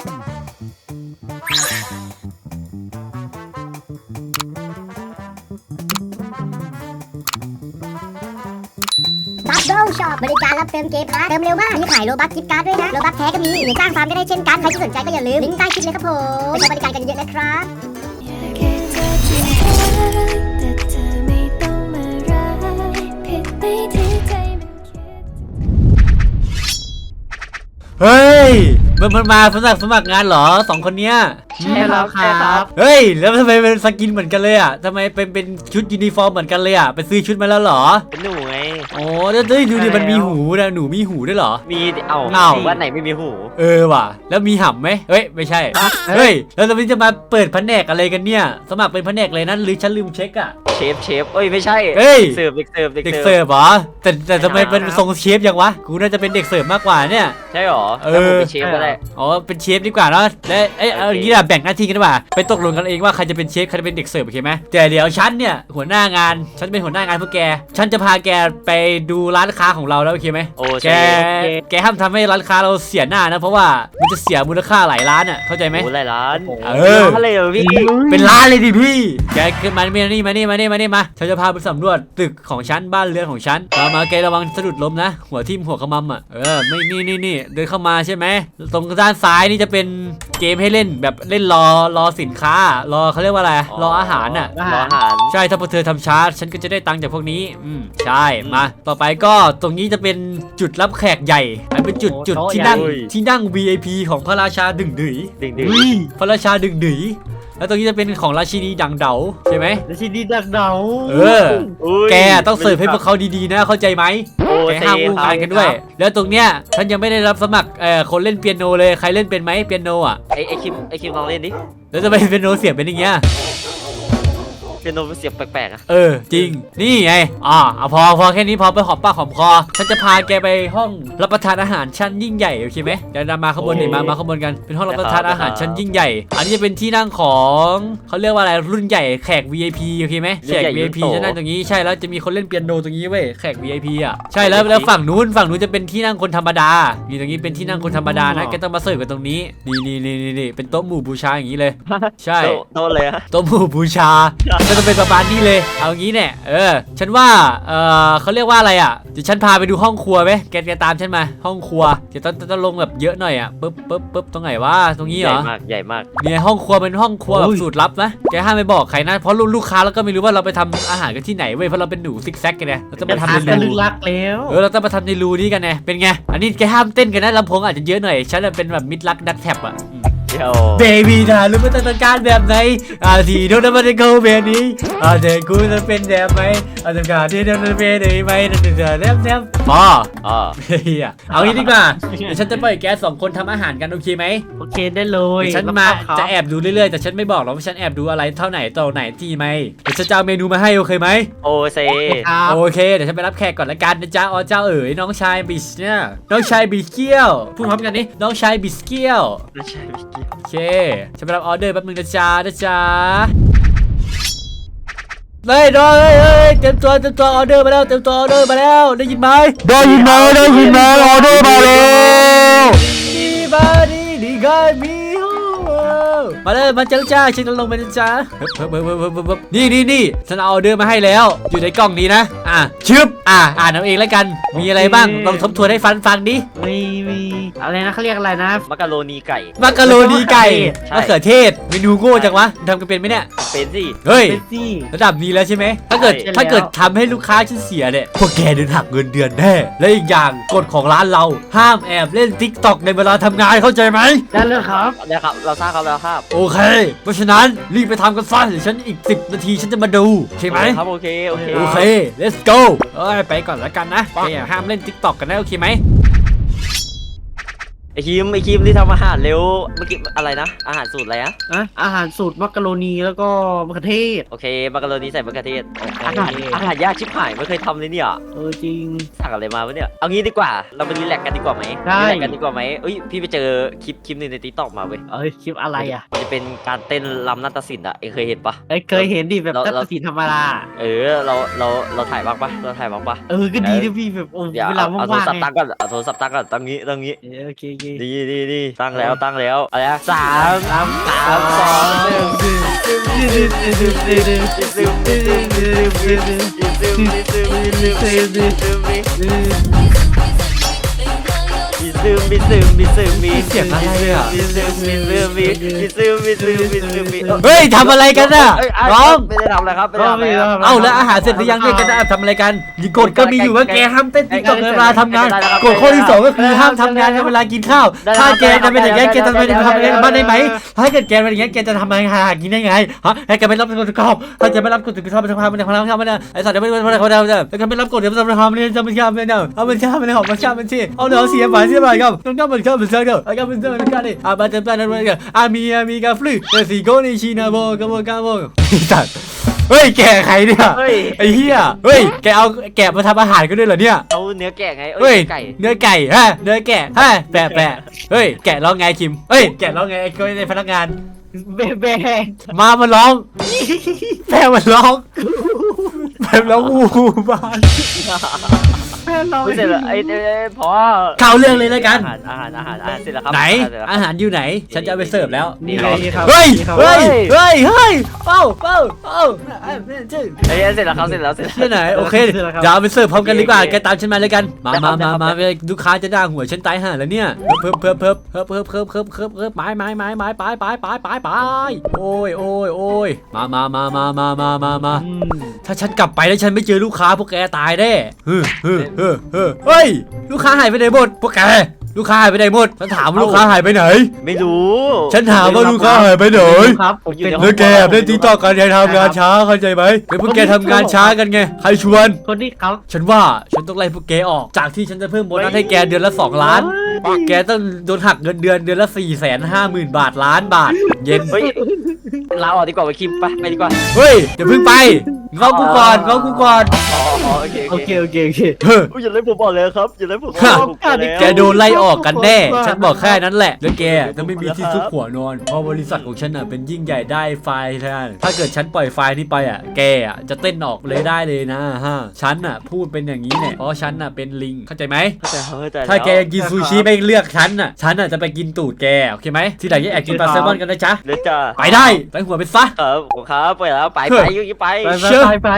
บัฟเบิลช็อปบริการรับเติมเกมพาร์ทเติมเร็วมาก มีขายโลบัคกิฟต์การ์ดด้วยนะ โลบัคแท้ก็มีหรือสร้างฟาร์มก็ได้เช่นกัน ใครที่สนใจก็อย่าลืม ลิงก์ใต้คลิปเลยครับผมไปใช้บริการกันเยอะๆนะครับแค่เธอจริงแต่เธอไม่ต้องมาร้ายผิดไปที่ใจมันคิด เฮ้ย มันมันมาสมัครสมัครงานเหรอสองคนเนี้ย ใช่แล้วครับเฮ้ยแล้วทำไมเป็นสกินเหมือนกันเลยอะทำไมเป็นเป็นชุดยูนิฟอร์มเหมือนกันเลยอะไปซื้อชุดมาแล้วเหรอเป็นหนูไงโอ้เดี๋ยวเดี๋ยวดูดิใช่มันมีแล้วหูนะหนูมีหูด้วยเหรอ มีเอ้าเอ้าว่าไหนไม่มีหู เออว่ะ แล้วมีห่ำไหมเฮ้ยไม่ใช่เฮ้ยแล้วตอนนี้จะมาเปิดแผนกอะไรกันเนี่ย สมัครเป็นแผนกเลยนั่นหรือฉันลืมเช็คอะเชฟเชฟเอ้ยไม่ใช่เฮ้ยเสิร์ฟเด็กเสิร์ฟเด็กเด็กเสิร์ฟเสิร์ฟเหรอแต่แต่ทำไมเป็นทรงเชฟยังวะกูน่าจะเป็นเด็กเสิร์ฟมากกว่าเนี่ยใช่หรอเออแล้วผมเป็นเชฟก็ได้อ๋อเป็นเชฟดีกว่าเนอะและเอ้ยเอาโออเคย่างนี้แหละแบ่งหน้าที่กันดีกว่า ไปตกลงกันเองว่าใครจะเป็นเชฟใครจะเป็นเด็กเสิร์ฟโอเคไหมแต่เดี๋ยวฉันเนี่ยหัวหน้างานฉันเป็นหัวหน้างานพวกแก ฉันจะพาแกไปดูร้านค้าของเราแล้วโอเคไหมโอ้แกใช่แกห้ามทำให้ร้านค้าเราเสียหน้านะ เพราะว่ามันจะเสียมูลค่าหลายล้านอะเข้าใจไหมโอ้หลายล้านเออล้านเลยเหรอพี่เป็นล้านเลยดิพี่แกขึ้นมานี่มานี่มานี่มานี่มานี่มาฉันจะพาไปสำรวจตึกของฉันบ้านเรือนของฉันมามาแกระวังสะดุดล้มนะ หัวทิ่มหัวขมำอะเออไม่นี่นี่นี่เดินเข้ามาใช่ไหมตรงด้านซ้ายนี่จะเป็นเกมให้เล่นแบบเล่นรอรอสินค้ารอเขาเรียกว่าอะไรรออาหารอะรออาหารใช่ถ้าพวกเธอทำช้าฉันก็จะได้ตังค์จากพวกนี้อืมใช่มาต่อไปก็ตรงนี้จะเป็นจุดรับแขกใหญ่อันเป็นจุดโอ้จุดโต๊ะที่นั่งใหญ่ ที่นั่ง VIP ของพระราชาดึงดืยดึงดึงพระราชาดึงดืยแล้วตรงนี้จะเป็นของราชินีดังเดาใช่ไหม แล้วทีนี้ดักเดาเออ อุ้ยแกต้องเสิร์ฟให้พวกเขาดีๆนะเข้าใจไหมโอ้ แกเซห้ามอู้ครังาบนกันด้วย แล้วตรงเนี้ยฉันยังไม่ได้รับสมัครเอ่อคนเล่นเปียโนเลยใครเล่นเป็นไหมเปียโนอะไอไอคิมไอคิมลองเล่นดิแล้วทำไมเปียโนเสียงเป็นอย่างเงี้ย เป็นโนเสียบแปลกๆอะเออ จริง นี่ไงอ่าเอาพอพอแค่นี้พอไปหอมปากหอมคอ ฉันจะพาแกไปห้องรับประทานอาหารชั้นยิ่งใหญ่โอเคไหมเดี๋ยวนำมาขางบวนหน่อยมามาขางบวนกันเป็นห้องรับประทานอาหารชั้นยิ่งใหญ่ อันนี้จะเป็นที่นั่งของเขาเรียกว่าอะไรรุ่นใหญ่แขก VIP โอเคไหมแขก VIP จะนั่งตรงนี้ใช่แล้วจะมีคนเล่นเปียโนตรงนี้เว้ยแขก VIP อะใช่แล้วแล้วฝั่งนู้นฝั่งนู้นจะเป็นที่นั่งคนธรรมดานี่ตรงนี้เป็นที่นั่งคนธรรมดานะแกต้องมาเสิร์ฟกันตรงนี้นี่นี่นี่นี่นี่เป็นโต๊ะหมู่บูชาอย่างนี้เลย ใช่โตโตเลยอะโต๊ะหมู่บูชาก็จะเป็นประมาณนี้เลย เอางี้เนี่ยเออ ฉันว่า เออเขาเรียกว่าอะไรอะเดี๋ยวฉันพาไปดูห้องครัวไหมแกแกตามฉันมาห้องครัวเดี๋ยวต้องต้องต้องลงแบบเยอะหน่อยอะปึ๊บปึ๊บปึ๊บตรงไหนวะตรงนี้ใหเหรญ่อ มากใหญ่มาก เนี่ยห้องครัวเป็นห้องครัวแบบสูตรลับนะแกห้ามไปบอกใครนะ เพราะลูกลูกค้าเราก็ไม่รู้ว่าเราไปทำอาหารกันที่ไหนเว้ยเพราะเราเป็นหนูซิกแซกกันไงเราต้องจะมาทำทำในกันลึรูกลักแล้วเออเราต้องมาทำในรูนี้กันไงเป็นไงอันนี้แกห้ามเต้นกันนะลำโพงอาจจะเยอะหน่อยฉันน่ะเป็นแบบมิดรักดักแท็บอะอืม เบบี้ถามรู้ว่าต้องการแบบไหนอาทีโดนมันจะเข้าแบบนี้อาเด็กกูจะเป็นแบบไหมอาจจะการที่โดนเป็นแบบไหมนั่นแนบแนบ พออ๋อเฮียเอางี้ดีกว่าเดี๋ยวฉันจะปล่อยแกสองคนทำอาหารกันโอเคไหมโอเคได้เลยเดี๋ยวฉันมาจะแอบดูเรื่อยๆแต่ฉันไม่บอกหรอกว่าฉันแอบดูอะไรเท่าไหนต่อไหนที่ไหมเดี๋ยวฉันจะเอาเมนูมาให้โอเคไหมโอเซครับโอเคเดี๋ยวฉันไปรับแขกก่อนละกันนะจ๊ะอ๋อเจ้าเอ๋ยน้องชายบิสเนี่ยน้องชายบิสเกียวพูดพร้อมกันนี่น้องชายบิสเกียวไม่ใช่พี่กิ๊กโอเคฉันไปรับออเดอร์แป๊บนึงนะจ๊ะนะจ๊ะ เฮ้ยน้องเฮ้ยเฮ้ยเต็มตัวเต็มตัวออเดอร์มาแล้วเต็มตัวออเดอร์มาแล้วได้ยินไหมได้ยินไหมได้ยินไหมออเดอร์มาแล้วดีบาดีดีกายมีมาเลยมาจ้าจ้าฉันจะลงไปนะจ๊ะเฮ้ยเฮ้ยเฮ้ยเฮ้ยเฮ้ยเฮ้ยนี่นี่นี่ฉันเอาออเดอร์มาให้แล้ว อยู่ในกล่องนี้นะ อะชึบอะอ่านเอาเองแล้วกัน มีอะไรบ้างลองทบทวนให้ฟังฟังดิมีมี อะไรนะเขาเรียกอะไรนะ มักกะโรนีไก่ มักกะโรนีไก่ใช่ มะเขือเทศเมนูโง่จังวะทำกันเป็นไหมเนี่ยเป็นสิ เฮ้ย เป็นซี่ ระดับนี้แล้วใช่ไหม ถ้าเกิดใช่แล้ว ถ้าเกิดทำให้ลูกค้าฉันเสียเนี่ย พวกแกโดนหักเงินเดือนแน่ และอีกอย่างกฎของร้านเราห้ามแอบเล่น t ิ k t o k ในเวลาทำงานเข้าใจไหม ได้เลยครับเนี่ยครับ เราทราบครับเราทราบโอเค เพราะฉะนั้นรีบไปทำกันซะเดี๋ยวฉันอีก 10 นาทีฉันจะมาดูโอเคไหม ครับโอเค โอเค โอเค let's go เอ้ยไปก่อนแล้วกันนะแกอย่าห้ามเล่น t ิ k t o k กันนะโอเคไหม ไอคิมไอคิมที่ทำอาหารเร็วเมื่อกี้อะไรนะ อาหารสูตรอะไรนะอะอาหารสูตรมักกะโรนีแล้วก็มะเขือเทศ โอเคมักกะโรนีใส่มะเขือเทศโอเคอาหารอาหารยากชิบหายไม่เคยทำเลยเนี่ยเออจริง สั่งอะไรมาวะเนี่ยเอางี้ดีกว่าเราไปรีแลกซ์กันดีกว่าไหมได้ รีแลกซ์กันดีกว่าไหมเอ้ยพี่ไปเจอคลิปคลิปหนึงในติ๊กต็อกมาเว้ยเอ้ยคลิปอะไรอะมันจะเป็นการเต้นรำนาฏศิลป์อะเองเคยเห็นปะ เอ้ยเคยเห็นดิแบบเรา ตัดเราสีธรรมดาเออเราเราเราถ่ายบ้างปะเราถ่ายบ้างปะ เออก็ดีนะพี่แบบโอ้เดี๋ยวเวลาเอาเอาโทรว่างศัพท์ๆไงตั้งก่อนเอาโทรศัพท์ตั้งก่อนตั้งนี้ตั้งนี้ เออโอเคโอดีดีดีตั้งแล้วตั้งแล้วอะไรนะสามสามสามสองหนึ่งซึม ซึมซึมซึมซึมซึมซึมมีซึมมีซึมมีซึมมีเสียงอะไรอะมีซึมมีซึมมีมีซึมมีซึมมีซึมมีเฮ้ยทำอะไรกันน่ะเอ้ยร้องไม่ได้ทำอะไรครับไม่ได้ทำอะไรครับ เอ้าแล้วอาหารเสร็จหรือยังเนี่ยกันนะทำอะไรกันมีกฎก็มีอยู่ว่าแกห้ามเต้นติ๊กต็อกในเวลาทำงานกฎข้อที่สองก็คือห้ามทำงานในเวลากินข้าว ถ้าแกจะเป็นอย่างนี้ยแกจะไปทำอะไรบ้านได้ไหมถ้าเกิดแกเป็นอย่างนี้ยแกจะทำอะไรหากินได้ไงฮะให้แกไม่รับกฎข้อถ้าจะไม่รับกฎข้อไม่ทำงานไม่ทำงานไม่ทำงานไอ้สัตว์จะไม่ไม่ไม่ไม่ไม่ไม่ถ้าไม่รับกฎเดี๋ยวจะทำอะไรจะไม่ทำไม่ทำเอาไม่ทำไม่ทำไม่ทำไม่ทำเอาเดี๋ยวเสียบาเสียบาครับต้องก็มันก็มันเสียเดี๋ยวไอ้ก็มันเสียมันก็ได้อะมาเต็มใจนั่นเลยอ่ะมีอะมีกาฟลุเดี๋ยวสี่โกนี่ชีนาโบกาโบกาโบสัตว์เฮ้ย แกใครเนี่ยเฮ้ย ไอ้เหี้ยเฮ้ย แกเอาแกะมาทำอาหารกันด้วยเหรอเนี่ย เอาเนื้อแกะไงเฮ้ยไก่เนื้อไก่ฮะเนื้อแกะฮะแปะแปะเฮ้ยแกะร้องไงคิมเฮ้ยแกะร้องไงไอ้คนในพนักงาน เบเบ้มามันร้อง แม่มันร้อง แม่มันร้องอูหูบานเราไม่เสร็จแล้วไอ้ไอ้ไอ้พอเข้าเรื่องเลยแล้วกัน อาหารอาหารอาหารอาหารเสร็จแล้วครับไหน อาหารเสร็จแล้วครับอาหารอยู่ไหน ฉันจะเอาไปเสิร์ฟแล้วนี่ไงครับเฮ้ยนี่ครับเฮ้ยเฮ้เฮ้ยยเฮ้ยเป้าเป้าเป้าชื่อไอ้เสร็จแล้วครับเสร็จแล้วเสร็จแล้ว ที่ไหนโอเคเสร็จแล้วครับเดี๋ยวเอาไปเสิร์ฟพร้อมกันดีกว่าโอเคแกตามฉันมาเลยกันมาได้ครัมาบได้มาครับมาลูกค้าจะด่าหัวฉันตายห่าแล้วเนี่ยเพิ่มเพิ่มเพิ่มเพิ่มเพิ่มเพิ่มเพิ่มเพิ่มเพิ่มเพิ่มไม้ไม้ไม้ไม้ไปไปไปไปไปโอ้ยโอ้ยโอ้ยมามามามามามามามาอืมถ้าฉันกลับไปแล้วฉันไม่เจอลูกค้าพวกแกตายแน่เฮ้ยเฮ้ยเฮ้ยเฮ้ยเฮ้ยลูกค้าหายไปไหนหมดพวกแกลูกค้าหายไปไหนหมดฉันถามว่าลูกค้าหายไปไหน ไม่รู้ ฉันถามว่าลูกค้าหายไปไหนครับผมอยู่เป็นในห้แล้องวแกเล่นติ๊กต็อกกันแกทำงานช้าเข้าใจไหมเป็นพวกแกทำงานช้ากันไงใครชวน คนที่เขาฉันว่าฉันต้องไล่พวกแกออก จากที่ฉันจะเพิ่มโบนัสให้แกเดือนละ2ล้านแกต้องโดนหักเงินเดือนเดือนละ4 5 0 0 0 0บาทล้านบาท เย็นเฮ้ยลาออกดีกว่าไปคิมไปไปดีกว่า เฮ้ยเดี๋ยวเพิ่งไป งอกูก่อนงอกูก่อนอ๋ออ๋อโอเคโอเคโอเคโอเคเฮ้ยอุ๊ยอย่าเล่นผมบอกเลยครับอย่าเล่นผมค่ะผมบอกแล้ว แกโดนไล่ออกกันแน่ ฉันบอกแค่นั้นแหละ แล้วแกจะไม่มีที่ซุกหัวนอน เพราะบริษัทของฉันอะเป็นยิ่งใหญ่ได้ไฟล์ท่านถ้าเกิดฉันปล่อยไฟล์นี้ไปอะ แกอะจะเต้นออกเลยได้เลยนะฮะ ฉันอะพูดเป็นอย่างนี้เนี่ย เพราะฉันอะเป็นลิง เข้าใจไหมเข้าใจเข้าใจถ้าแกล้วกินซูชิไม่เลือกฉันอะ ฉันอะจะไปกินตูดแก โอเคไหม ที่ไหนจะแอบกินปลาแซลมอนกันนะจ๊ะ เดี๋ยวจะไปได้ไปหัวไปซะ ครับผมครับไปแล้วไปเฮ้ไปยยุ่งไปไป เชื่ตายไป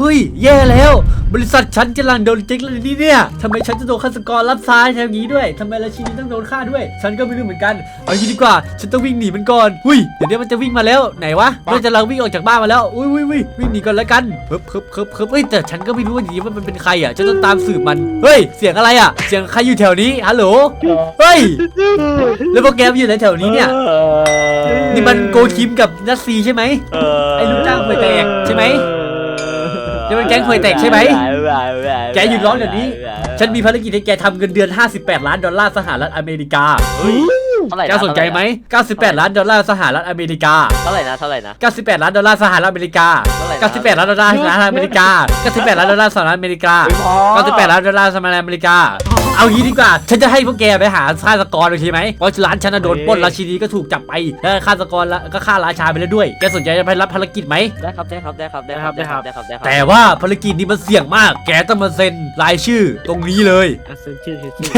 เฮ้ย แย่แล้ว บริษัทฉันกำลังโดนจิ๊กเลยนี่เนี่ยทำไมฉันจะโดนฆาตกรรับซ้ายทางนี้ด้วยทำไมราชินีต้องโดนฆ่าด้วย ฉันก็ไม่รู้เหมือนกัน เอางี้ดีกว่า ฉันต้องวิ่งหนีมันก่อนหุ้ยเดี๋ยวนี้มันจะวิ่งมาแล้วไหนวะมันจะลังวิ่งออกจากบ้านมาแล้วอุ้ยอุ้ยอุ้ยวิ่งหนีก่อนแล้วกันเฮ้บเฮ้บเฮ้บเฮ้บเฮ้ยแต่ฉันก็ไม่รู้ว่าดีว่ามันเป็นใครอะฉันต้องตามสืบมันเฮ้ยเสียงอะไรอะ เสียงใครอยู่แถวนี้ฮัลโหลเฮ้ยแล้วพวกแกมอยู่ในแถวนี้เนี่ยนี่มันโกคิมกับนัทซีใช่ไหมไอ้ลูกจ้างห่วยแตกใช่ไหม เดี๋ยวมันแก๊งห่วยแตกใช่ไหม แกหยุดร้องเดี๋ยวนี้ ฉันมีภารกิจให้แกทำเงินเดือน 58 ล้านดอลลาร์สหรัฐอเมริกาเฮ้ยเท่าไหร่ะแกสนใจไหม 98 ล้านดอลลาร์สหรัฐอเมริกา เท่าไหร่นะเท่าไหร่นะ 98 ล้านดอลลาร์สหรัฐอเมริกาเท่าไหร่นะ98 ล้านดอลลาร์สหรัฐอเมริกา 98 ล้านดอลลาร์สหรัฐอเมริกา 98 ล้านดอลลาร์สหรัฐอเมริกา เอางี้ดีกว่า ฉันจะให้พวกแกไปหาฆาตกรโอเคไหมเพราะร้านฉันน่ะโดนปล้นราชินีก็ถูกจับไปแล้วฆาตกรละก็ฆ่าราชาไปแล้วด้วย แกสนใจจะไปรับภารกิจไหม ได้ครับได้ครับได้ครับได้ครับได้ครับได้ครับได้ครับแต่ว่าภารกิจนี้มันเสี่ยงมาก แกต้องมาเซ็นรายชื่อตรงนี้เลย อะเซ็นชื่อเซ็นชื่อ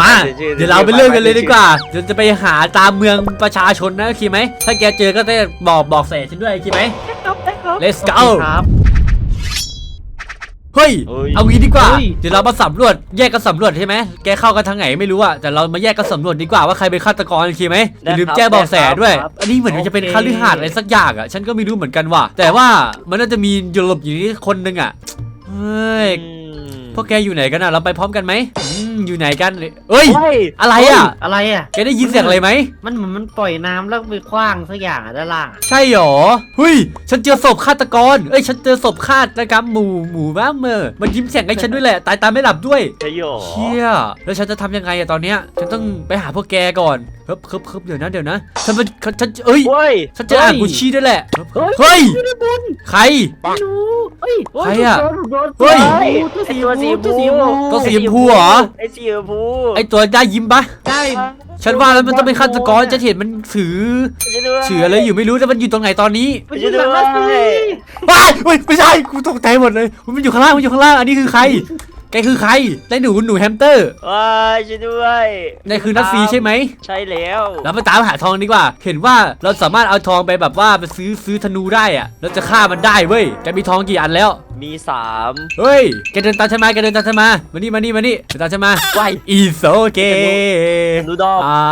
มา เดี๋ยวเราไปเริ่มกันเลยดีกว่าเดี๋ยวจะไปหาตามเมืองประชาชนนะโอเคไหม ถ้าแกเจอก็ได้บอกบอกแสฉันด้วยโอเคไหม let's go ครับ เฮ้ย เฮ้ย เอางี้ดีกว่า เฮ้ย เดี๋ยวเรามาสำรวจแยกกันสำรวจใช่ไหม แกเข้ากันทางไหนไม่รู้อะแต่เรามาแยกกันสำรวจดีกว่าว่าใครเป็นฆาตกรโอเคไหมอย่าลืมแจ้งเบอกแสด้วยอันนี้เหมือนจะเป็นคฤหาสน์อะไรสักอย่างอะฉันก็ไม่รู้เหมือนกันว่ะ แต่ว่ามันน่าจะมีอยู่หลบอยู่นี่คนหนึงอะเฮ้ย อืม พวกแกอยู่ไหนกันอะเราไปพร้อมกันไหมอืมอยู่ไหนกันเอ้ยเฮ้ยอะไรอะอะไรอะ แกได้ยินเสียงอะไรไหม มันเหมือนมันปล่อยน้ำแล้วไปคว้างสักอย่างอะด้านล่างอะใช่หรอเฮ้ย ฉันเจอศพฆาตกร เอ้ย ฉันเจอศพฆาตกรรมหมู่หมู่บ้าเมอมันยิ้มเสียงให้ฉันด้วยแหละ ตายตามไม่หลับด้วยใช่โยเชี่ยแล้วฉันจะทำยังไงอะตอนเนี้ย ฉันต้องไปหาพวกแกก่อนเฮ้บเฮ้บเฮ้บเดี๋ยวนะเดี๋ยวนะฉันเป็นฉันเอ้ยเฮ้ยฉันเจออ่างกุชชี่ด้วยแหละเฮ้ยเฮ้ยอยู่ในบนใคร ไม่รู้เฮ้ยใครอะถูกโดนเฮ้ย ตัวสีชมพูตัวสีชมพูตัวสีชมพูเหรอไอ้สีชมพูไอตัวได้ยิ้มปะใช่ฉันว่าแล้วมันต้องเป็นฆาตกรจะเห็นมันถือช่วยด้วยถืออะไรอยู่ไม่รู้แต่มันอยู่ตรงไหนตอนนี้มันอยู่หลังรัสซีว้ายเฮ้ยไม่ใช่กูตกใจหมดเลยมันอยู่ข้างล่างมันอยู่ข้างล่างอันนี้คือใคร แกคือใครได้หนูหนูแฮมสเตอร์ว้ายช่วยด้วยนายคือนัทซีใช่ไหม ใช่แล้วเราไปตามหาทองดีกว่า เห็นว่าเราสามารถเอาทองไปแบบว่าไปซื้อซื้อธนูได้อะเราจะฆ่ามันได้เว้ยแกมีทองกี่อันแล้ว มีสามเฮ้ยแกเดินตามฉันมาแกเดินตามฉันมามานี่มานี่มานี่เดินตามฉันมาว้าย It's okay ดูดอกอ่า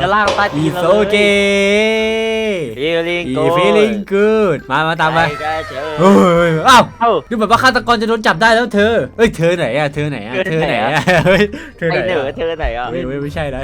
จะลากใต้ตีน It's เราเลย okay ฟีลลิ่ง It's กู feeling good มา มาตามไปได้เจอเฮ้ยอ้าว เอ้า ดูเหมือนว่าฆาตกรจะโดนจับได้แล้วเธอเฮ้ยเธอไหนอะเธอไหนอะเธเธออไหไหนนอะอะเฮ้ยเธอไหไอนเหนืออะเธอไหนอะไม่ไม่ไม่ใช่นะ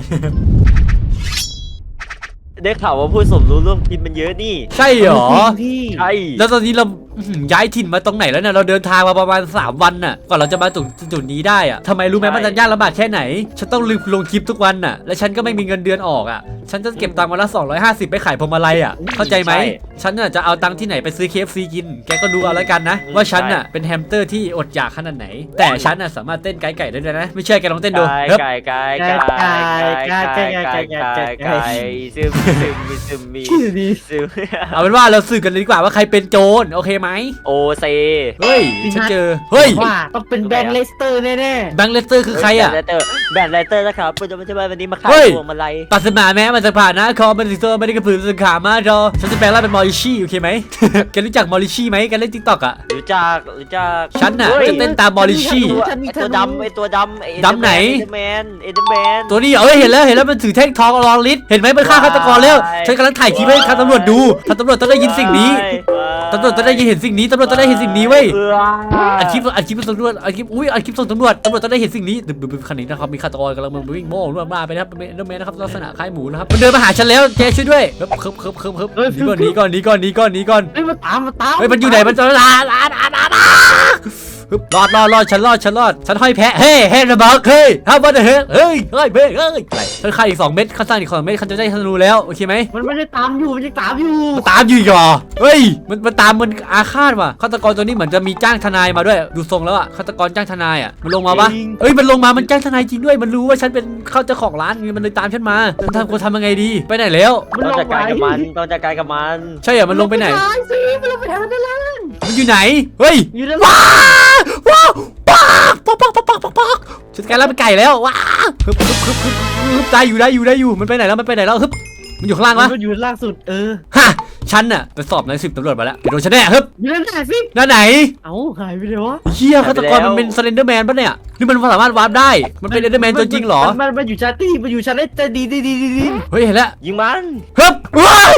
ได้ข่าวว่าผู้สมรู้ร่วมคิดมันเยอะนี่ ใช่เหรอ พี่ ใช่ แล้วตอนนี้เราอื้อหือ ย้ายถิ่นมาตรงไหนแล้วเนี่ยเราเดินทางมาประมาณ 3 วันน่ะก่อนเราจะมาถึงจุดนี้ได้อะทำไมรู้ไหมมันจะยากลำบากแค่ไหน ฉันต้องลืมลงคลิปทุกวันน่ะ และฉันก็ไม่มีเงินเดือนออกอะ ฉันจะเก็บตังค์วันละ 250 ไปขายพวงมาลัยอะ เข้าใจไหม ฉันน่ะจะเอาตังค์ที่ไหนไปซื้อ KFC กิน แกก็ดูเอาแล้วกันนะ ว่าฉันน่ะเป็นแฮมสเตอร์ที่อดอยากขนาดไหน แต่ฉันน่ะสามารถเต้นไก่ไก่ได้ด้วยนะ ไม่เชื่อแกลองเต้นดูไก่เฮ้ยไก่ไก่ไก่ไก่ไก่ไก่ไก่ไก่ไก่ซึมซึมมีซึมมีชื่อดีซึมเอาเป็นว่าเราสืบกันเลยดีกว่าว่าใครเป็นโจรโอเคไหมโอเซเฮ้ยฉันเจอเฮ้ยว่าต้องเป็นแบงค์เลสเตอร์แน่แบงค์เลสเตอร์คือใครอะแบนไลเตอร์แบนไลเตอร์นะครับปัจจุบันวันนี้มาขาเฮ้ยยพวงมาลัยปัสมาแม้มันจะผ่านนะคอมันสิโซไม่ได้กระพือสังขามาจอฉันจะแปลงร่างเป็นมอริชี่โอเคไหมแกรู้จักมอริชี่ไหมแกเล่นทิกตอกอะรู้จักรู้จักฉันน่ะฮ้ยจะเต้นตามมอริชี่ไอตัวดำไอตัวดำไอดำไหนเอเดอร์แมนเอเดอร์แมนตัวนี้เอ้ยเห็นแล้วเห็นแล้วมันถือแท่งทองรองลิศเห็นไหมมันฆ่าฆาตกรแล้วว้ายฉันกำลังถ่ายคลิปให้ทางตำรวจดูทางตำรวจต้องได้ยินสิ่งนี้ตำรวจต้องได้ยินเห็นสิ่งนี้ตำรวจต้องได้เห็นสิ่งนี้เว้ยอัดคลิปอัดคลิปส่งตำรวจอัดคลิปอุ้ยอัดคลิปส่งตำรวจตำรวจต้องได้เห็นสิ่งนี้ดึบดึบดึบคันนี้นะครับมีฆาตกรกำลังวิ่งโม่รวดมาไปนะครับเป็นเดอร์แมนนะครับลักษณะคล้ายหมูนะครับมันเดินมาหาฉันแล้วแกช่วยด้วยเคิบเคิบเคิบเคิบเคิบหนีก่อนหนีก่อนหนีก่อนหนีก่อนหนีก่อนๆเฮ้ยมาตามมาตามเฮ้ยมันอยู่ไหนมันจะลาลาลา ลาลาฮึบรอดรอดรอดฉันรอดฉันรอดฉันห้อยแพะเฮ้เฮ้ระเบิดเฮ้ยฮับวันเฮ้เฮ้ยเฮ้ยเบ้เฮ้ยไรฉันฆ่าอีกสองเม็ดข้าสร้างอีกสองเม็ดฉันจะได้ธนูแล้วโอเคไหมมันไม่ได้ตามอยู่มันยังตามอยู่มันตามอยู่อีกเหรอเฮ้ยมันมันตามมันอาฆาตว่ะฆาตกรตัวนี้เหมือนจะมีจ้างทนายมาด้วย ดูทรงแล้วอะฆาตกรจ้างทนายอะมันลงมาปะเอ้ยมันลงมามันจ้างทนายจริงด้วย มันรู้ว่าฉันเป็นเข้าเจ้าของร้านไงมันเลยตามฉันมาฉันทำควรทำยังไงดีไปไหนแล้วมันต้องลจังดไปการกับมันต้องจัดการกับมันใช่เหรอมันลงไปไหนตายสิมันลงไปทางนั้นแล้วมันอยู่ไหนเฮ้ยอยู่ด้านว้าล่างว้าวว้าวปักปักปักปักปักปักฉันกลายร่างเป็นไก่แล้วว้าฮึบฮึบฮึบฮึบฮึบได้อยู่ได้อยู่ได้อยู่มันไปไหนแล้วมันไปไหนแล้วฮึบมันอยู่ข้างล่างวะมันอยู่ล่างสุดเออฮะฉันน่ะไปสอบนายสิบตำรวจมาแล้วเดี๋ยวโดนฉันแน่ฮึบอยู่ด้านหน้าสิหน้าไหน เอ้าหายไปเลยวะเฮียฆาตกรมันเป็นสเลนเดอร์แมนปะเนี่ยนี่มันสามารถวาร์ปได้มันเป็นเอเดอร์แมนตัวจริงเหรอมันมันอยู่ชั้นที่มันอยู่ชั้นได้แต่ดีดีดีดีดีเฮ้ยเห็นแล้วยิงมันฮึบว้าย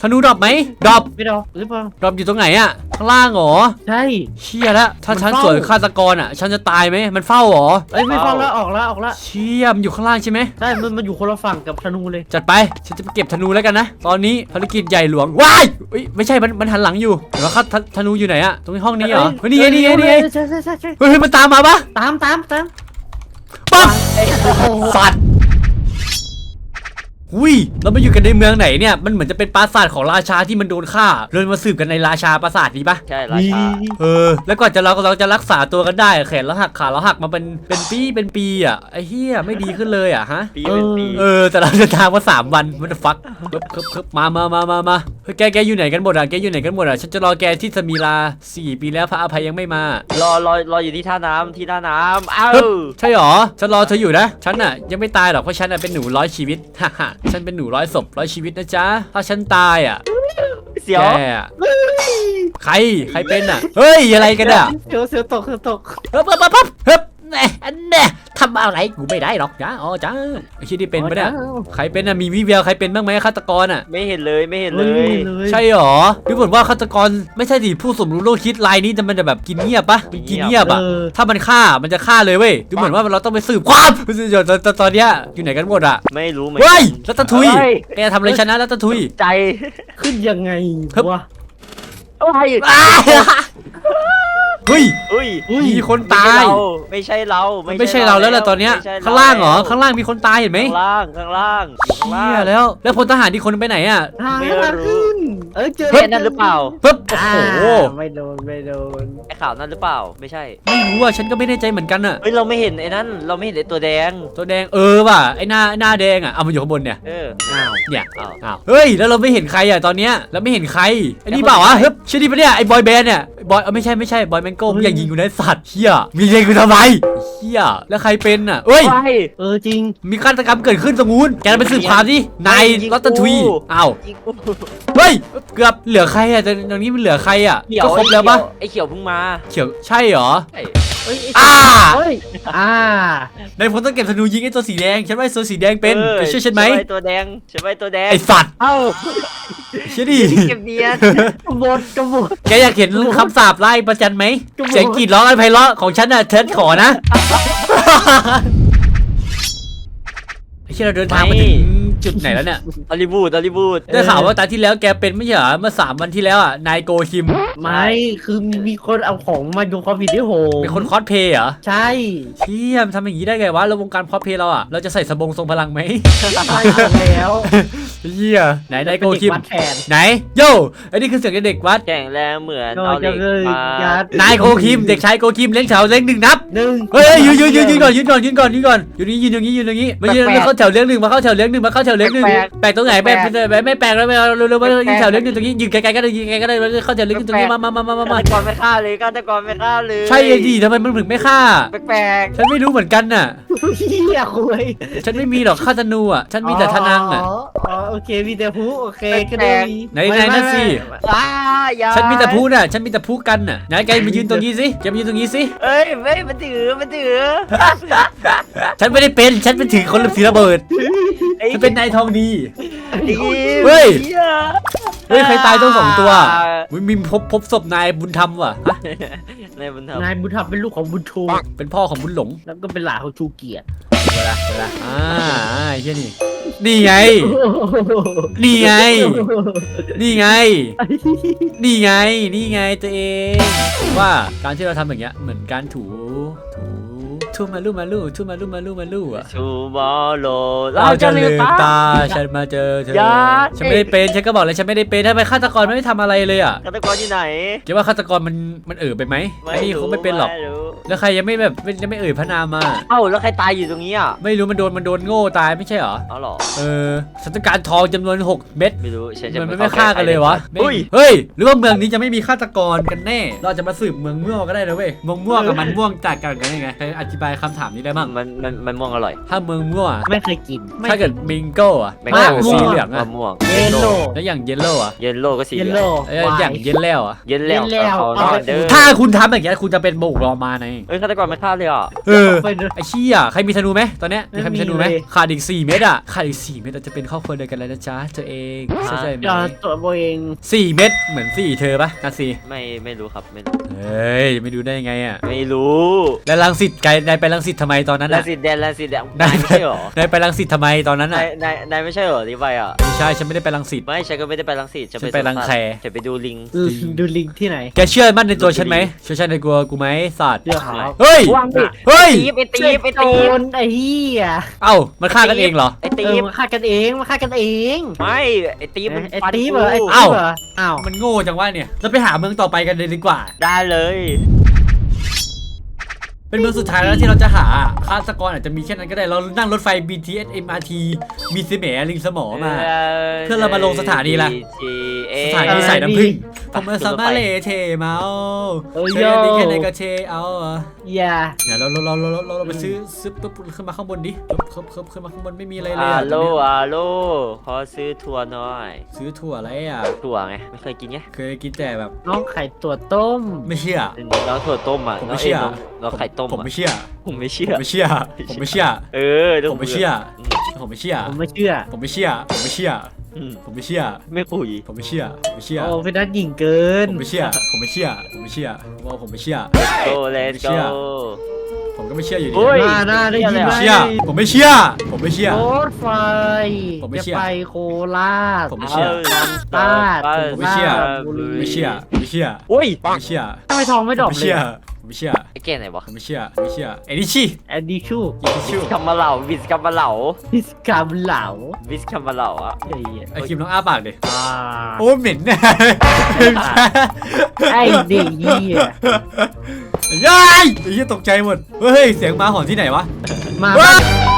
ธนูดรอปไหมดรอปไม่ดอกหรือเปล่าดรอปอยู่ตรงไหนอะ ข้างล่างเหรอใช่ เชี่ยแล้วถ้ามันฉันเฝ้า สวนฆาตกรอะฉันจะตายไหมมันเฝ้าเหรอเอ้ยไม่ฟังแล้วออกแล้วออกแล้วเชี่ยมันอยู่ข้างล่างใช่ไหมใช่มันมันอยู่คนละฝั่งกับธนูเลย จัดไปฉันจะไปเก็บธนูแล้วกันนะตอนนี้ภารกิจใหญ่หลวงว้ายเอ้ยไม่ใช่มันมันหันหลังอยู่เดี๋ยวเขาธธนูอยู่ไหนอะตรงนี้ห้องนี้เหรอเฮ้ยนี่ไงนี่ไงนี่ไงใช่ใช่ใช่ใช่เฮ้ยเฮ้ยมันตามมาปะตามตามตามปั๊บสัตว์ หุยเรามาอยู่กันในเมืองไหนเนี่ย มันเหมือนจะเป็นปราสาทของราชาที่มันโดนฆ่าเรามาสืบกันในราชาปราสาทนี้ปะใช่ราชาเออ แล้วก่อนจะเราเราจะรักษาตัวกันได้แขนเราหักขาเราหักมาเป็นเป็นปีเป็นปีอะไอ้เหี้ยไม่ดีขึ้นเลยอะฮะปีเป็นปีเออแต่เราเดินทางมาสามวันมันจะฟักคึบคึบคึบมามามามามาเฮ้ยแกแกอยู่ไหนกันหมดอะแกอยู่ไหนกันหมดอะฉันจะรอแกที่สมีลาสี่ปีแล้วพระอภัยยังไม่มา รอรอรออยู่ที่ท่าน้ำที่ท่าน้ำเอ้าฮึบใช่หรอฉันรอเธออยู่นะฉันอะยังไม่ตายหรอกเพราะฉันอะเป็นหนูร้อยชีวิตฮ่าฮ่าฉันเป็นหนูร้อยศพร้อยชีวิตนะจ๊ะ ถ้าฉันตายอะเสียวแกอะใคร ใครเป็นอะ เฮ้ย อะไรกันอะ เสือเสือตกเสือตก เฮ้ยปั๊บปั๊บปั๊บเฮ้ย แน่อันแน่ทำอะไรกูไม่ได้หรอกจ้าอ๋อจ้าไอ้ที่นี่เป็นปะเนี่ยใครเป็นอะมีวิแววใครเป็นบ้างไหมฆาตกรอะไม่เห็นเลยไม่เห็นเลย ใช่หรอดูเหมือนว่าฆาตกรไม่ใช่ดิผู้สมรู้ร่วมคิดลายนี้แต่มันจะแบบกินเงียบปะมันกินเงียบอะเออถ้ามันฆ่ามันจะฆ่าเลยเว้ยดูเหมือนว่าเราต้องไปสืบความเดี๋ยวตอนตอนตอนเนี้ยอยู่ไหนกันหมดอะไม่รู้เหมือนเฮ้กัยรัตทุยเฮ้ยแกทำอะไรชนะรัตทุยใจขึ้นยังไงครับวะโอ้ยอ้าวเฮ้ยอุ้ ยอุ้ย มีคนตาย ไม่ใช่เรามันไม่ใช่เราแล้วแหละตอนเนี้ย ไม่ใช่เรข้างล่างเหรอ ข้างล่างมีคนตายเห็นไหมข้างล่างข้างล่างอยู่ข้างล่าเชี่ยง แล้ว แล้วพลทหารที่คนไปไหนอะทางไม่ทางรู้ขึ้น เออเจอไอ้นั่นหรือเปล่าปึ๊บโอ้อ่าโหไม่โดนไม่โดนไอ้ข่าวนั่นหรือเปล่า ไม่ใช่ไม่รู้อะฉันก็ไม่แน่ใจเหมือนกันอะเฮ้ยเราไม่เห็นไอ้นั่นเราไม่เห็นไอ้ตัวแดง ตัวแดงเออว่ะไอ้หน้าหน้าแดงอะเอามาอยู่ข้างบนเนี่ยเออ อ้าวเนี่ยอ้าว อ้าวเฮ้ยแล้วเราไม่เห็นใครอะตอนเนี้ยเราไม่เห็นใครไอ้นี่เปล่าวะเฮ้ยชื่อนี่ปะเนี่ยไอ้บอยแบนด์เนี่ยบอยเออไม่ใช่ไม่ใช่บอยแมงโก้มึงอย่ายิงกูนะไอ้สัตว์เฮียมียิงกูทำไมเฮียแล้วใครเป็นอะเอ้ย ใช่ เออจริง มีฆาตกรรมเกิดขึ้นตรงนู้นแกไปสืบข่าวดินายยิงกูรัตทวีอ้าว ยิงกูเฮ้ยเกือบเหลือใครอะแต่ตรงนี้มันเหลือใครอะเขียวก็ครบแล้วปะไอ้เขียวเพิ่งมาเขียวใช่เหรอ ใช่เอ้ยไอ้อ่า เฮ้ยอ่าในผลต้องเก็บธนูยิงไอ้ตัวสีแดงฉันว่าไอ้ตัวสีแดงเป็นออแกเชื่อฉันไหมใช่ตัวแดงใช่ไหมตัวแดงไอ้สัตว์เอ้าเชื่อดิเก็บเนียนกบฏกบฏแกอยากเห็นคำสาปไล่ประจันไหมกระโดดเสียงกรีดร้องอันไพเราะของฉันน่ะเทิร์ดขอนะไอ้เชี่ยเราเดินทางมาถึง จุดไหนแล้วเนี่ยฮอลลีวูดฮอลลีวูดได้ข่าวว่าตาที่แล้วแกเป็นไม่ใช่เหรอเมื่อสามวันที่แล้วอะนายโกคิมไม่คือมีมีคนเอาของมาโยนความผิดที่โหมเป็นคนคอสเพลย์เหรอใช่เชี่ยมนทำอย่างนี้ได้ไงวะแล้ววงการคอสเพลย์เราอะเราจะใส่สบงทรงพลังไหมใช่แล้ว เฮียไหนนายโกคิมเป็นเด็วัดแทนไหนโยไอ้นี่คือเสียงเด็กวัดแข่งแรงเหมือนโดเอานเหล็จะกเลยมายัดนายโกคิมเด็กชายโกคิมเลี้ยงแถวเลี้ยงหนึ่งนับหนึ่งเฮ้ยยืนยืนยืนยืนก่อนยืนก่อนยืนก่อนยืนก่อนอยู่นี่ยืนอย่างนี้ยืนอย่างนี้มายืนมาเข้าแถวเลี้ยงหนึ่งมาเข้าแถวเลี้ยงหนึ่งมาเข้าแถวเลี้ยงหนึ่งแปลกตรงไหนแปลกไม่ไม่แปลกแล้วไม่เอาเร็วๆมายืนแถวเลี้ยงหนึ่งตรงนี้ยืนไกลๆก็ได้ยืนไกลๆก็ได้เข้าแถวเลี้ยงหนึ่งตรงนี้มามามามามาฆามาตกรไม่ฆ่าเลยฆาตกรไม่ฆ่าเลยใช่ดิทำไมมันถึงไม่ฆ่าแปลกฉันไม่รู้เหมือนกันน่ะเฮียคุยฉันไม่มีหรอกฆ่าธนูอะฉันมีแต่ทนังอะอ๋อโอเคมีแต่ผู้โอเคก็ได้มีไหนไหนนั่นสิๆอ้าอย่าฉันมีแต่พูน่ะ ฉันมีแต่พูกันน่ะไหนแกมายืนตรงนี้สิแกมายืนตรงนี้สิเอ้ยไม่มันถือมันถือ ฉันไม่ได้เป็นฉันเป็นถือคนละสีระเบิดไอ้ฉันเป็นนายทองดีไอ้เฮ้ยหี้ยเฮ้ยใครตายต้องสองตัวมึงมีพบพบศพนายบุญธรรมว่ะฮะนายบุญธรรมนายบุญธรรมเป็นลูกของบุญชูเป็นพ่อของบุญหลงแล้วก็เป็นหลานของชูเกียรติ เวลาเวลาอ่าอ่าไอ้เฮียนี่นี่ไง นี่ไง นี่ไง นี่ไง นี่ไงตัวเองผมว่าการที่เราทำอย่างเงี้ยเหมือนการถู ถูทูมาลูมาลูทูมาลูมาลูมาลูอะชูมอโลเราจะลืมตา ฉันมาเจอเธอ อย่า ฉันไม่ได้เป็น ฉันก็บอกเลยฉันไม่ได้เป็นทำไมฆาตกรไม่ได้ทำอะไรเลยอะ ฆาตกรที่ไหน คิดว่าฆาตกรมันมันเอ่อไปไหมไอ้นี่คงไม่เป็นหรอก ไม่รู้ แล้วใครยังไม่แบบไม่ยังไม่เอ่ยพระนามมา เอ้าแล้วใครตายอยู่ตรงนี้อะไม่รู้มันโดนมันโดนโง่ตายไม่ใช่เหรอ เอาเหรอ เออฉันต้องการทองจำนวน 6 เม็ด ไม่รู้ฉันจะมันไม่ไม่ฆ่ากันเลยวะเฮ้ย เฮ้ย หรือว่าเมืองนี้จะไม่มีฆาตกรกันแน่ เราจะมาสืบเมืองม่วงก็ได้นะเว้ย เมืองม่วงกับมันม่วงต่างกันกันยังไงใครอธิบายคำถามนี้ได้บ้าง มันมันมันม่วงอร่อยถ้าเมืองม่วงอะไม่เคยกิน ถ้าเกิดมิงโก้อะไม่ถ้าอย่างม่วสีงเหลืองอะมะม่วงเยลโล่แล้วอย่างเยลโล่อะเยลโล่ก็สีเยลเหลืโล่องเอ้ยอย่างเยลแล้วอะเย็นแล้วเย็นแล้วเอาเอาเอาเด้อถ้าคุณทำอย่างเงี้ยคุณจะเป็นโบกรอมาในเอ้ยฆาตกรไม่ฆ่าเลยอะเออไปดูไอ้เชี่ยใครมีธนูไหมตอนเนี้ยมีใครมีธนูไหมไม่มีเลย ขาดอีก4เม็ดอะขาดอีก4เม็ดเราจะเป็นครอบครัวเดียวกันแล้วนะจ๊ะตัวเองใช่ใช่ไหมจอตัวโบเองสี่เม็ดเหมือนสี่เธอปะนัดสี่ไม่ไม่รู้ครับไม่รู้เฮ้ยไม่ดูได้ยังไงอะไม่รู้แล้วลังสิตไกลนายไปลังสิตทำไมตอนนั้นลาอะสิตแดนลาสิตแดนนายนายไม่ใช่เหรอนายไปลังสิตทำไมตอนนั้นนาอะยนายนายไม่ใช่เหรอที่ไปอะไม่ใช่ฉันไม่ได้ไปลังสิต ไม่ฉันก็ไม่ได้ไปรังสิตฉันฉันไปรังแคฉันไปดูลิงดูดูลิงที่ไหนแกเชื่อมั่นในตัวฉันไหมเชื่อฉันในกลัวกูไหมสัตว์เรื่องเขาเฮ้ย วางดิเฮ้ย ตีไอตีไอโจตีรไอ้เหี้ยเอ้ามันฆ่ากันเองเหรอ ไอ้เอตีมาฆ่ากันเองมาฆ่ากันเองไม่ไอตีมันไอ้ฟันตีกูเหรอไอ้ตีเอ้าเหรออ้าวมันโง่จังวะเนี่ย เราไปหาเมืองต่อไปกันเลยดีกว่า ได้เลย เป็นเมืองสุดท้ายแล้วที่เราจะหาฆาตกรอาจจะมีแค่นั้นก็ได้ เรานั่งรถไฟ BTS MRT มีซิเมลิงสมอมา เพื่อเรามาลงสถานีละ สถานีใส่น้ำผึ้งผมมาสมาเลเทเมาเออเชโยนี่แค่ไหนก็เชเอาอะอย่าเดี๋ยวเราเราเราเราเราเราไปซื้อซื้อปุ๊บขึ้นมาข้างบนดิเคิบเคิบขึ้นมาข้างบนไม่มีอะไรเลยอาอะโลตอนเนี้ยอาโลขอซื้อถั่วหน่อย ซื้อถั่วอะไรอะถั่วไงไม่เคยกินไงเคยกินแต่แบบน้องไข่ตัวต้ม ไม่เชื่อน้องถั่วต้มอะผมน้ไม่องเชื่เอ็อนน้องไข่ต้มผมอะไม่เชื่อ ผมไม่ผเชื่อมไม่เชื่อ ผมไม่เชื่อ เออผมไม่เชื่อ ผมไม่เชื่อ ผมไม่เชื่อผมไม่เชื่อ ผมไม่เชื่อ อืมผมไม่เชื่อ ไม่คุยผมไม่เชื่อ ผมไม่เชื่อ โอ้เป็นนักหญิงเกิน ผมไม่เชื่อ ผมไม่เชื่อ ผมไม่เชื่อว่าผมไม่เชื่อ โกเลนเชื่โกอผมก็ไม่เชื่ออยู่ดี โอ้ยหน้าหน้าได้ยินไหมเชื่อ ผมไม่เชื่อ ผมไม่ไม่เชื่อ รถไฟผมไม่จะเชื่อ ไปโคราช ผมไม่เชื่อตาดผมไม่เชื่อบุรีไม่เชื่อ ไม่เชื่ออุ้ย ไม่เชื่อ ทำไมทองไม่ดรอปไม่เลยเชื่อ ไม่เชื่อ ไอ้เก่งไหนวะผมไม่เชื่อไม่เชื่อไอ้นี่ชี่แอนดี้ชูอีกชื่อคำมาเหล่าวิสคำมาเหล่าพิสกามเหลาวิสคำมาเหล่าอะไอ้เหี้ยไอ้คิมต้องอ้าปากดิอ่าโอ้เหม็นแน่ไอ้เด็กเหี้ยยัยไอ้เหี้ยตกใจหมด เฮ้ย เสียงหมาหอนที่ไหนวะ มาเฮ้บ้ายน